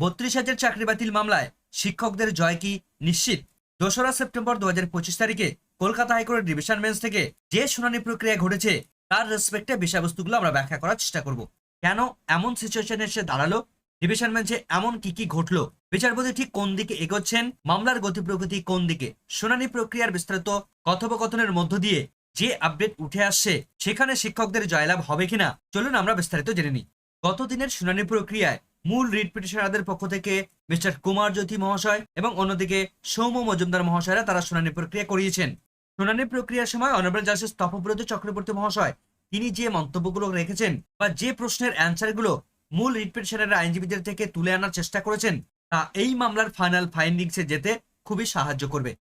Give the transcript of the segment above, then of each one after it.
বত্রিশ হাজার চাকরি বাতিল মামলায় শিক্ষকদের জয় কি নিশ্চিত? দোসরা সেপ্টেম্বর দু হাজার পঁচিশ তারিখে কলকাতা হাইকোর্টের ডিভিশন বেঞ্চ থেকে যে শুনানি প্রক্রিয়া ঘটেছে, তার রেসপেক্টে বিষয়বস্তুগুলো আমরা ব্যাখ্যা করার চেষ্টা করব। কেন এমন সিচুয়েশনে এসে দাঁড়াল? ডিভিশন বেঞ্চে এমন কি কি ঘটলো? বিচারপতি ঠিক কোন দিকে এগোচ্ছেন? মামলার গতি প্রগতি কোন দিকে? শুনানি প্রক্রিয়ার বিস্তারিত কথোপকথনের মধ্য দিয়ে যে আপডেট উঠে আসছে, সেখানে শিক্ষকদের জয়লাভ হবে কিনা? চলুন আমরা বিস্তারিত জেনে নিই। গত দিনের শুনানি প্রক্রিয়ায় মূল রিট পিটিশনারদের পক্ষ থেকে মিস্টার কুমার জ্যোতি মহাশয় এবং অন্যদিকে সৌম্য মজুমদার মহাশয়রা তারা শুনানি প্রক্রিয়া করিয়েছেন। শুনানি প্রক্রিয়ার সময় অনারেবল জাস্টিস তপব্রত চক্রবর্তী মহাশয়, তিনি যে মন্তব্যগুলো রেখেছেন বা যে প্রশ্নের অ্যান্সারগুলো মূল রিট পিটিশনের আইনজীবীদের থেকে তুলে আনার চেষ্টা করেছেন, তা এই মামলার ফাইনাল ফাইন্ডিংসে যেতে খুবই সাহায্য করবে।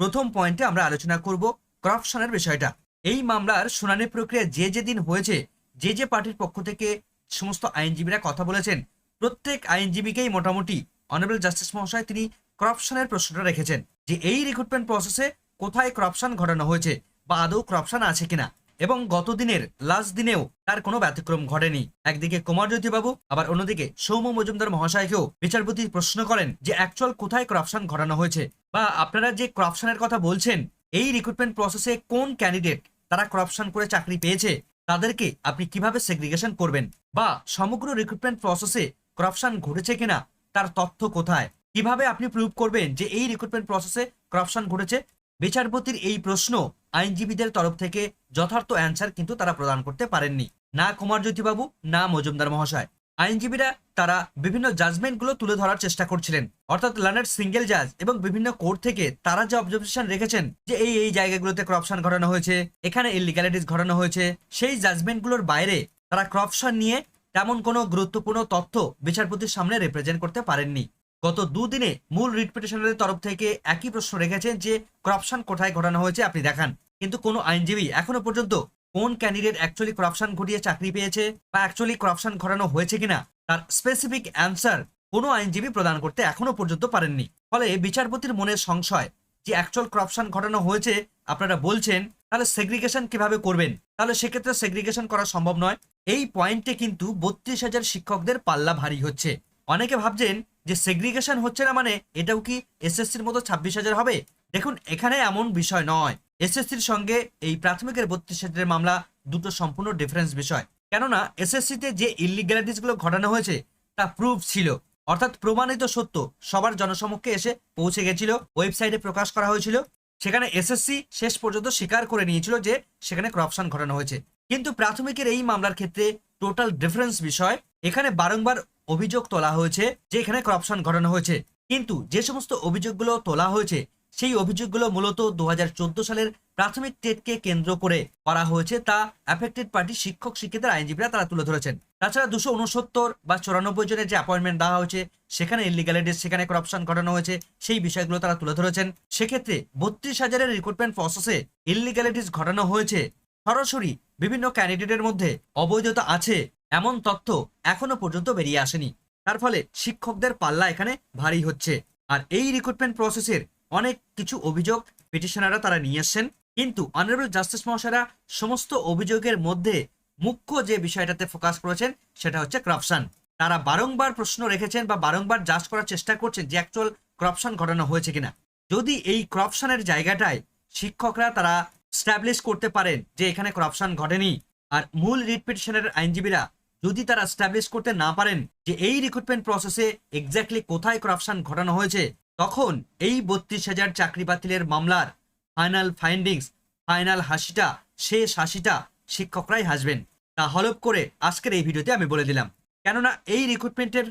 প্রথম পয়েন্টে আমরা আলোচনা করব করাপশনের বিষয়টা। এই মামলার শুনানি প্রক্রিয়া যে যে দিন হয়েছে, যে যে পার্টির পক্ষ থেকে সমস্ত আইনজীবীরা কথা বলেছেন প্রত্যেক আইনজীবীকেই মোটামুটি অনারেবল জাস্টিস মহাশয় তিনি করাপশনের প্রশ্নটা রেখেছেন যে এই রিক্রুটমেন্ট প্রসেসে কোথায় করাপশন ঘটানো হয়েছে বা আদৌ করাপশন আছে কিনা এবং গত দিনের লাস্ট দিনেও তার কোনো ব্যতিক্রম ঘটেনি। একদিকে কুমারজ্যোতি বাবু আবার অন্যদিকে সৌম্য মজুমদার মহাশয়কেও বিচারপতি প্রশ্ন করেন যে অ্যাকচুয়াল কোথায় করাপশন ঘটানো হয়েছে বা আপনারা যে করাপশনের কথা বলছেন, এই রিক্রুটমেন্ট প্রসেসে কোন ক্যান্ডিডেট তারা করাপশন করে চাকরি পেয়েছে, তাদেরকে আপনি কীভাবে সেগ্রিগেশন করবেন বা সমগ্র রিক্রুটমেন্ট প্রসেসে করাপশন ঘটেছে কিনা, তার তথ্য কোথায়? কীভাবে আপনি প্রুভ করবেন যে এই রিক্রুটমেন্ট প্রসেসে করাপশন ঘটেছে? বিচারপতির এই প্রশ্ন আইনজীবীদের তরফ থেকে যথার্থ অ্যান্সার কিন্তু তারা প্রদান করতে পারেননি। না কুমার বাবু না মজুমদার মহাশয়। আইনজীবীরা তারা বিভিন্ন জাজমেন্টগুলো তুলে ধরার চেষ্টা করছিলেন। অর্থাৎ লার্নার সিঙ্গেল জাজ এবং বিভিন্ন কোর্ট থেকে তারা যে অবজারভেশন রেখেছেন যে এই এই জায়গাগুলোতে করাপশন ঘটানো হয়েছে, এখানে ইলিগ্যালিটিস ঘটানো হয়েছে, সেই জাজমেন্টগুলোর বাইরে তারা করাপশন নিয়ে তেমন কোনো গুরুত্বপূর্ণ তথ্য বিচারপতির সামনে রিপ্রেজেন্ট করতে পারেননি। গত দুদিনে মূল রিট পিটিশনারের তরফ থেকে একই প্রশ্ন রেখেছেন যে করাপশন কোথায় ঘটানো হয়েছে আপনি দেখান। কিন্তু কোনো আইনজীবী এখনও পর্যন্ত কোন ক্যান্ডিডেট অ্যাকচুয়ালি করাপশন ঘটিয়ে চাকরি পেয়েছে বা অ্যাকচুয়ালি করাপশন ঘটানো হয়েছে কিনা, তার স্পেসিফিক অ্যান্সার কোনো আইনজীবী প্রদান করতে এখনও পর্যন্ত পারেননি। ফলে বিচারপতির মনে সংশয় যে অ্যাকচুয়াল করাপশন ঘটানো হয়েছে আপনারা বলছেন, তাহলে সেগ্রিগেশন কীভাবে করবেন? তাহলে সেক্ষেত্রে সেগ্রিগেশন করা সম্ভব নয়। এই পয়েন্টে কিন্তু বত্রিশ হাজার শিক্ষকদের পাল্লা ভারী হচ্ছে। অনেকে ভাবছেন যে সেগ্রিগেশন হচ্ছে না মানে এটাও কি এসএসসির মতো ছাব্বিশ হাজার হবে? দেখুন, এখানে এমন বিষয় নয়। এসএসসির সঙ্গে এই প্রাথমিকের বত্রিশ হাজারের মামলা দুটো সম্পূর্ণ ডিফারেন্স বিষয়। কেননা এসএসসিতে যে ইলিগ্যালিটিসগুলো ঘটানো হয়েছে, তা প্রুফ ছিল। অর্থাৎ প্রমাণিত সত্য। সবার জনসমক্ষে এসে পৌঁছে গেছিল। ওয়েবসাইটে প্রকাশ করা হয়েছিল। সেখানে এসএসসি শেষ পর্যন্ত স্বীকার করে নিয়েছিল যে সেখানে করাপশন ঘটানো হয়েছে। কিন্তু প্রাথমিকের এই মামলার ক্ষেত্রে টোটাল ডিফারেন্স বিষয়, এখানে বারংবার অভিযোগ তোলা হয়েছে যে এখানে করাপশন ঘটানো হয়েছে। কিন্তু যে সমস্ত অভিযোগগুলো তোলা হয়েছে সেই অভিযোগগুলো মূলত দু হাজার চোদ্দ সালের প্রাথমিক টেটকে কেন্দ্র করে করা হয়েছে, তা অ্যাফেক্টেড পার্টি শিক্ষক শিক্ষিতের আইনজীবীরা তারা তুলে ধরেছেন। তাছাড়া দুশো উনসত্তর বা চুরানব্বই জনের যে অ্যাপয়েন্টমেন্ট দেওয়া হয়েছে, সেখানে ইলিগালিটিস সেখানে করাপশন ঘটানো হয়েছে, সেই বিষয়গুলো তারা তুলে ধরেছেন। সেক্ষেত্রে বত্রিশ হাজারের রিক্রুটমেন্ট প্রসেসে ইলিগালিটিস ঘটানো হয়েছে। সরাসরি বিভিন্ন ক্যান্ডিডেটের মধ্যে অবৈধতা আছে, এমন তথ্য এখনও পর্যন্ত বেরিয়ে আসেনি। তার ফলে শিক্ষকদের পাল্লা এখানে ভারী হচ্ছে। আর এই রিক্রুটমেন্ট প্রসেসের অনেক কিছু অভিযোগ পিটিশনাররা তারা নিয়ে এসছেন কিন্তু অনারেবল জাস্টিস মহাশয়রা সমস্ত অভিযোগের মধ্যে মুখ্য যে বিষয়টাতে ফোকাস করেছেন সেটা হচ্ছে করাপশন তারা বারংবার প্রশ্ন রেখেছেন বা বারংবার জাজ করার চেষ্টা করছেন যে অ্যাকচুয়াল করাপশন ঘটানো হয়েছে কিনা। যদি এই করাপশনের জায়গাটায় শিক্ষকরা তারা স্ট্যাবলিশ করতে পারেন যে এখানে করাপশন ঘটেনি, আর মূল রিট পিটিশনের আইনজীবীরা যদি তারা স্ট্যাবলিশ করতে না পারেন যে এই রিক্রুটমেন্ট প্রসেসে এক্স্যাক্টলি কোথায় করাপশন ঘটানো হয়েছে তখন এই বত্রিশ হাজার চাকরি বাতিলের মামলার ফাইনাল ফাইন্ডিংস ফাইনাল হাসিটা, শেষ হাসিটা শিক্ষকরাই হাসবেন। তা হলপ করে আজকের এই ভিডিওতে আমি বলে দিলাম। কেননা এই রিক্রুটমেন্টের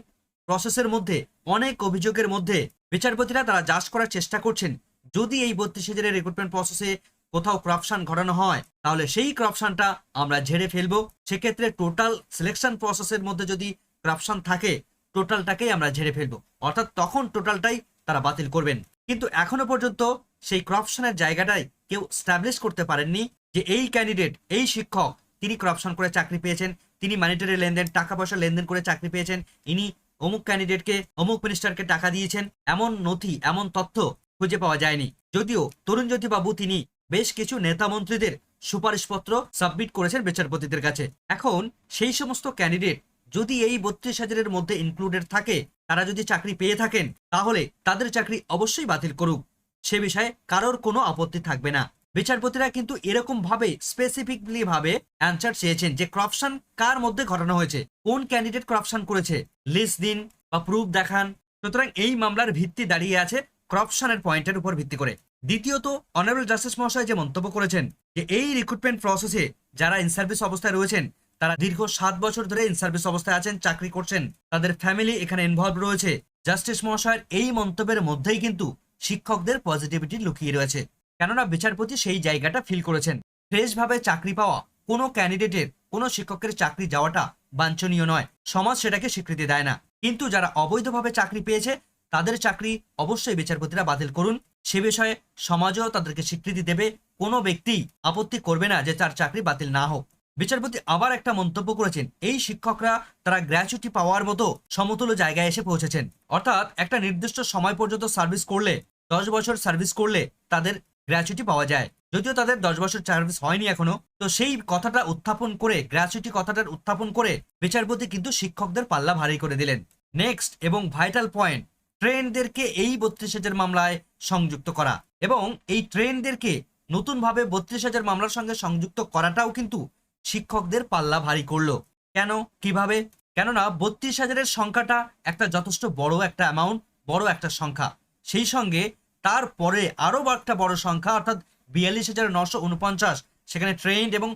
প্রসেসের মধ্যে, অনেক অভিযোগের মধ্যে বিচারপতিরা তারা জাজ করার চেষ্টা করছেন। যদি এই বত্রিশ হাজারের রিক্রুটমেন্ট প্রসেসে কোথাও করাপশন ঘটানো হয়, তাহলে সেই করাপশনটা আমরা ঝেড়ে ফেলব। সেক্ষেত্রে টোটাল সিলেকশন প্রসেসের মধ্যে যদি করাপশন থাকে টোটালটাকেই আমরা ঝেড়ে ফেলব। অর্থাৎ তখন টোটালটাই তারা বাতিল করবেন। কিন্তু এখনও পর্যন্ত সেই করাপশনের জায়গাটাই কেউ স্ট্যাবলিশ করতে পারেননি যে এই ক্যান্ডিডেট এই শিক্ষক, তিনি করাপশন করে চাকরি পেয়েছেন, তিনি ম্যানিটারি লেনদেন টাকা পয়সা লেনদেন করে চাকরি পেয়েছেন, ইনি অমুক ক্যান্ডিডেটকে অমুক মিনিস্টারকে টাকা দিয়েছেন, এমন নথি, এমন তথ্য খুঁজে পাওয়া যায়নি। যদিও তরুণ বাবু তিনি বেশ কিছু নেতা মন্ত্রীদের সুপারিশপত্র সাবমিট করেছেন বিচারপতিদের কাছে। এখন সেই সমস্ত ক্যান্ডিডেট যদি এই বত্রিশ হাজারের মধ্যে ইনক্লুডেড থাকে তারা যদি চাকরি পেয়ে থাকেন, তাহলে তাদের চাকরি অবশ্যই বাতিল করুক। সে বিষয়ে কারোর কোনো আপত্তি থাকবে না। বিচারপতিরা কিন্তু এরকম ভাবে স্পেসিফিকলি ভাবে অ্যান্সার চেয়েছেন যে করাপশন কার মধ্যে ঘটানো হয়েছে, কোন ক্যান্ডিডেট করাপশন করেছে লিস্ট দিন বা প্রুফ দেখান। সুতরাং এই মামলার ভিত্তি দাঁড়িয়ে আছে করাপশনের পয়েন্টের উপর ভিত্তি করে। দ্বিতীয়ত অনারেবল জাস্টিস মহাশয় যে মন্তব্য করেছেন যে এই রিক্রুটমেন্ট প্রসেসে যারা ইন সার্ভিস অবস্থায় রয়েছেন তারা দীর্ঘ সাত বছর ধরে ইন সার্ভিস অবস্থায় আছেন, চাকরি করছেন। তাদের ফ্যামিলি এখানে ইনভলভ রয়েছে। জাস্টিস মহাশয়ের এই মন্তব্যের মধ্যেই কিন্তু শিক্ষকদের পজিটিভিটি লুকিয়ে রয়েছে। কেননা বিচারপতি সেই জায়গাটা ফিল করেছেন। ফ্রেশ ভাবে চাকরি পাওয়া কোনো ক্যান্ডিডেটের কোনো শিক্ষকের চাকরি যাওয়াটা বাঞ্ছনীয় নয়। সমাজ সেটাকে স্বীকৃতি দেয় না। কিন্তু যারা অবৈধভাবে চাকরি পেয়েছে, তাদের চাকরি অবশ্যই বিচারপতিরা বাতিল করুন। সে বিষয়ে সমাজও তাদেরকে স্বীকৃতি দেবে। কোনো ব্যক্তি আপত্তি করবে না যে তার চাকরি বাতিল না হোক। বিচারপতি আবার একটা মন্তব্য করেছেন, এই শিক্ষকরা তারা গ্র্যাচুইটি পাওয়ার মতো সমতুল্য জায়গায় এসে পৌঁছেছেন। অর্থাৎ একটা নির্দিষ্ট সময় পর্যন্ত সার্ভিস করলে, দশ বছর সার্ভিস করলে তাদের গ্র্যাচুইটি পাওয়া যায়। যদিও তাদের দশ বছর সার্ভিস হয়নি এখনও, তো সেই কথাটা উত্থাপন করে, গ্র্যাচুইটি কথাটার উত্থাপন করে বিচারপতি কিন্তু শিক্ষকদের পাল্লা ভারী করে দিলেন। নেক্সট এবং ভাইটাল পয়েন্ট, ট্রেনদেরকে এই বত্রিশ হাজার মামলায় সংযুক্ত করা। এবং এই ট্রেনদেরকে নতুনভাবে বত্রিশ হাজার মামলার সঙ্গে সংযুক্ত করাটাও কিন্তু শিক্ষকদের পাল্লা ভারী করল। কেন? কীভাবে? কেননা বত্রিশ হাজারের সংখ্যাটা একটা যথেষ্ট বড় একটা অ্যামাউন্ট বড় একটা সংখ্যা। সেই সঙ্গে তারপরে আরও একটা বড় সংখ্যা, অর্থাৎ বিয়াল্লিশ হাজার নশো উনপঞ্চাশ, সেখানে ট্রেন্ড এবং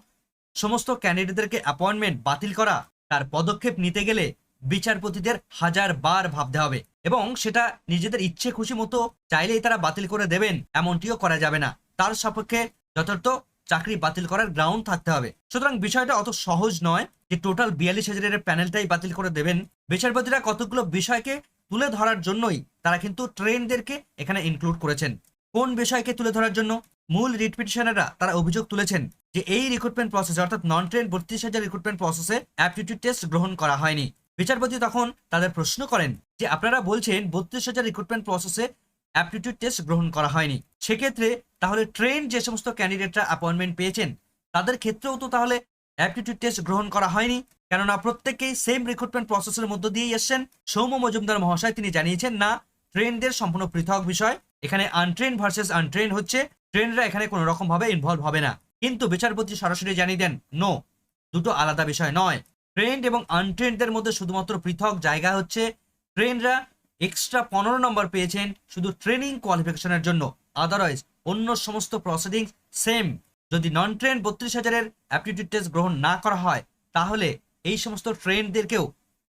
সমস্ত ক্যান্ডিডেটদেরকে অ্যাপয়েন্টমেন্ট বাতিল করা, তার পদক্ষেপ নিতে গেলে বিচারপতিদের হাজার বার ভাবতে হবে এবং সেটা নিজেদের ইচ্ছে খুশি মতো চাইলেই তারা বাতিল করে দেবেন, এমনটিও করা যাবে না। তার সপক্ষে যথার্থ চাকরি বাতিল করার গ্রাউন্ড থাকতে হবে। সুতরাং বিষয়টা অত সহজ নয় যে টোটাল বিয়াল্লিশ হাজারের প্যানেলটাই বাতিল করে দেবেন। বিচারপতিরা কতগুলো বিষয়কে তুলে ধরার জন্যই তারা কিন্তু ট্রেনদেরকে এখানে ইনক্লুড করেছেন। কোন বিষয়কে তুলে ধরার জন্য? মূল রিট পিটিশনাররা তারা অভিযোগ তুলেছেন যে এই রিক্রুটমেন্ট প্রসেস অর্থাৎ নন ট্রেন বত্রিশ হাজার রিক্রুটমেন্ট প্রসেসে অ্যাপটিটিউড টেস্ট গ্রহণ করা হয়নি। বিচারপতি তখন তাদের প্রশ্ন করেন যে আপনারা বলছেন বত্রিশ হাজার রিক্রুটমেন্ট প্রসেসে অ্যাপটিটিউড টেস্ট গ্রহণ করা হয়নি। সেক্ষেত্রে তাহলে ট্রেন যে সমস্ত ক্যান্ডিডেটরা অ্যাপয়েন্টমেন্ট পেয়েছেন, তাদের ক্ষেত্রেও তো তাহলে অ্যাপটিটিউড টেস্ট গ্রহণ করা হয়নি। কেননা প্রত্যেকেই সেম রিক্রুটমেন্ট প্রসেসের মধ্য দিয়েই এসছেন। সৌম্য মজুমদার মহাশয় তিনি জানিয়েছেন, না, ট্রেনদের সম্পূর্ণ পৃথক বিষয়। এখানে আনট্রেন ভার্সেস আনট্রেন হচ্ছে। ট্রেনরা এখানে কোনো রকম ভাবে ইনভলভ হবে না। কিন্তু বিচারপতি সরাসরি জানিয়ে দেন নো দুটো আলাদা বিষয় নয়। ট্রেন্ড এবং আনট্রেন্ডদের মধ্যে শুধুমাত্র পৃথক জায়গা হচ্ছে। ট্রেনরা এক্সট্রা পনেরো নম্বর পেয়েছেন শুধু ট্রেনিং কোয়ালিফিকেশনের জন্য। আদারওয়াইজ অন্য সমস্ত প্রসিডিংস সেম যদি নন ট্রেন বত্রিশ হাজারের অ্যাপটিটিউড টেস্ট গ্রহণ না করা হয়, তাহলে এই সমস্ত ট্রেনদেরকেও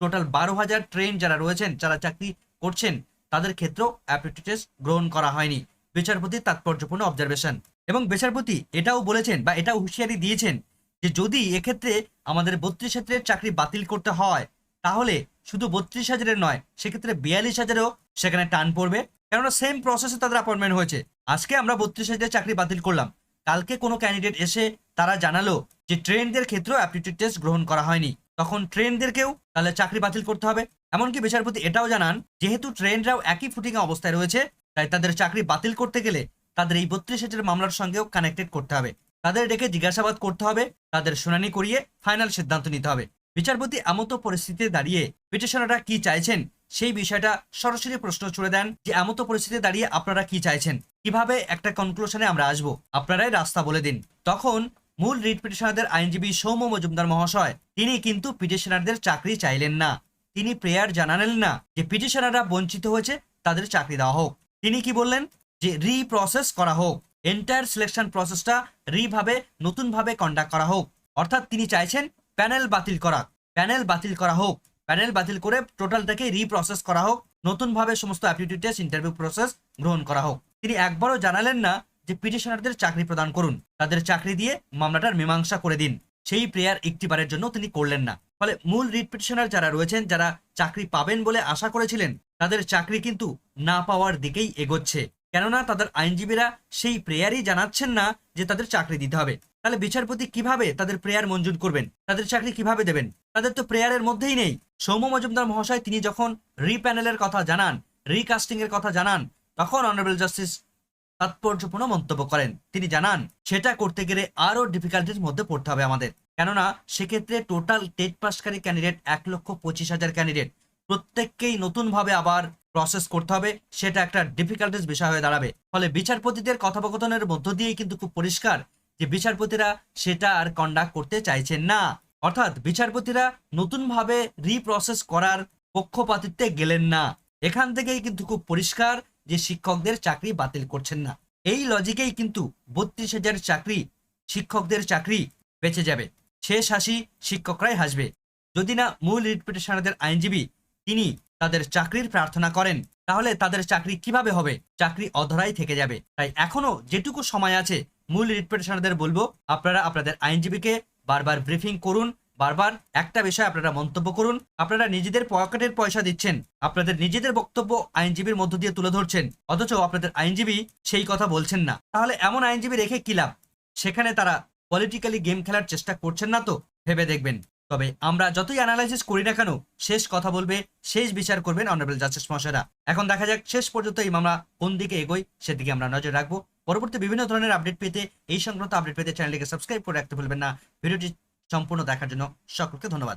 টোটাল বারো হাজার ট্রেন যারা রয়েছেন, যারা চাকরি করছেন, তাদের ক্ষেত্রেও অ্যাপটিটিউড টেস্ট গ্রহণ করা হয়নি। বিচারপতির তাৎপর্যপূর্ণ অবজারভেশন এবং বিচারপতি এটাও বলেছেন বা এটাও হুঁশিয়ারি দিয়েছেন যে যদি এক্ষেত্রে আমাদের বত্রিশ হাজারের চাকরি বাতিল করতে হয়, তাহলে শুধু বত্রিশ হাজারের নয়, সেক্ষেত্রে বিয়াল্লিশ হাজারেও সেখানে টান পড়বে। কেননা সেম প্রসেসে তাদের অ্যাপয়েন্টমেন্ট হয়েছে। আজকে আমরা বত্রিশ হাজারের চাকরি বাতিল করলাম। কালকে কোনো ক্যান্ডিডেট এসে তারা জানালো যে ট্রেনদের ক্ষেত্রেও অ্যাপটিটিউড টেস্ট গ্রহণ করা হয়নি। তখন ট্রেনদেরকেও তাহলে চাকরি বাতিল করতে হবে। এমনকি বিচারপতি এটাও জানান, যেহেতু ট্রেনরাও একই ফুটিং অবস্থায় রয়েছে, তাই তাদের চাকরি বাতিল করতে গেলে তাদের এই বত্রিশ হাজার মামলার সঙ্গেও কানেক্টেড করতে হবে। তাদের ডেকে জিজ্ঞাসাবাদ করতে হবে, তাদের শুনানি করিয়ে ফাইনাল সিদ্ধান্ত নিতে হবে। বিচারপতি এমতো পরিস্থিতিতে দাঁড়িয়ে পিটিশনাররা কি চাইছেন? সেই বিষয়টা সরাসরি প্রশ্ন ছুড়ে দেন যে এমতো পরিস্থিতিতে দাঁড়িয়ে আপনারা কি চাইছেন? কীভাবে একটা কনক্লুশনে আমরা আসব? আপনারাই রাস্তা বলে দিন। তখন মূল রিট পিটিশনারদের আইনজীবী সৌম্য মজুমদার মহাশয়, তিনি কিন্তু পিটিশনারদের চাকরি চাইলেন না। তিনি প্রেয়ার জানালেন না যে পিটিশনাররা বঞ্চিত হয়েছে, তাদের চাকরি দেওয়া হোক। তিনি কি বললেন? যে রিপ্রসেস করা হোক। এন্টায়ার সিলেকশন প্রসেসটা রিভাবে নতুনভাবে কন্ডাক্ট করা হোক। অর্থাৎ তিনি চাইছেন প্যানেল বাতিল করা। প্যানেল বাতিল করা হোক। প্যানেল বাতিল করে টোটালটাকে রিপ্রসেস করা হোক, নতুনভাবে সমস্ত টেস্ট ইন্টারভিউ প্রসেস গ্রহণ করা হোক। তিনি একবারও জানালেন না যে পিটিশনারদের চাকরি প্রদান করুন, তাদের চাকরি দিয়ে মামলাটার মীমাংসা করে দিন। সেই প্রেয়ার একটিবারের জন্য তিনি করলেন না। ফলে মূল রিট পিটিশনার যারা রয়েছেন, যারা চাকরি পাবেন বলে আশা করেছিলেন, তাদের চাকরি কিন্তু না পাওয়ার দিকেই এগোচ্ছে। কেননা তাদের আইনজীবীরা সেই প্রেয়ারই জানাচ্ছেন না যে তাদের চাকরি দিতে হবে। তাহলে বিচারপতি কীভাবে তাদের প্রেয়ার মঞ্জুর করবেন? তাদের চাকরি কীভাবে দেবেন? তাদের তো প্রেয়ারের মধ্যেই নেই। সৌম্য মজুমদার মহাশয় তিনি যখন রিপ্যানেলের কথা জানান রিকাস্টিং এর কথা জানান, তখন অনারেবল জাস্টিস তাৎপর্যপূর্ণ মন্তব্য করেন। তিনি জানান, সেটা করতে গেলে আরও ডিফিকাল্টির মধ্যে পড়তে হবে আমাদের। কেননা, সেক্ষেত্রে টোটাল টেট পাসকারী ক্যান্ডিডেট এক লক্ষ পঁচিশ হাজার ক্যান্ডিডেট প্রত্যেককেই নতুনভাবে আবার প্রসেস করতে হবে। সেটা একটা ডিফিকাল্টিস বিষয় হয়ে দাঁড়াবে। ফলে বিচারপতিদের কথোপকথনের মধ্য দিয়েই কিন্তু খুব পরিষ্কার যে বিচারপতিরা সেটা আর কন্ডাক্ট করতে চাইছেন না। অর্থাৎ বিচারপতিরা নতুনভাবে রিপ্রসেস করার পক্ষপাতিত্বে গেলেন না। এখান থেকেই কিন্তু খুব পরিষ্কার যে শিক্ষকদের চাকরি বাতিল করছেন না। এই লজিকেই কিন্তু বত্রিশ হাজার চাকরি, শিক্ষকদের চাকরি বেঁচে যাবে। শেষ হাসি শিক্ষকরাই হাসবে। যদি না মূল রিপিটেশনারদের আইনজীবী তিনি তাদের চাকরির প্রার্থনা করেন, তাহলে তাদের চাকরি কীভাবে হবে? চাকরি অধরাই থেকে যাবে। তাই এখনও যেটুকু সময় আছে মূল রিপিটেশনারদের বলব, আপনারা আপনাদের আইনজীবীকে বারবার ব্রিফিং করুন, বারবার একটা বিষয় আপনারা মন্তব্য করুন। আপনারা নিজেদের পকেটের পয়সা দিচ্ছেন, আপনাদের নিজেদের বক্তব্য আইনজীবীর মধ্য দিয়ে তুলে ধরছেন, অথচ আপনাদের আইনজীবী সেই কথা বলছেন না। তাহলে এমন আইনজীবী রেখে কি লাভ? সেখানে তারা পলিটিক্যালি গেম খেলার চেষ্টা করছেন না তো, ভেবে দেখবেন। তবে আমরা যতই অ্যানালাইসিস করি না কেন, শেষ কথা বলবে, শেষ বিচার করবেন অনারেবল জাস্টিস মশাইরা এখন দেখা যাক, শেষ পর্যন্ত এই মামলা কোন দিকে এগোয়, সেদিকে আমরা নজর রাখব। পরবর্তী বিভিন্ন ধরনের আপডেট পেতে এই সংক্রান্ত আপডেট পেতে চ্যানেলটিকে সাবস্ক্রাইব করে রাখতে ভুলবেন না। ভিডিওটি সম্পূর্ণ দেখার জন্য সকলকে ধন্যবাদ।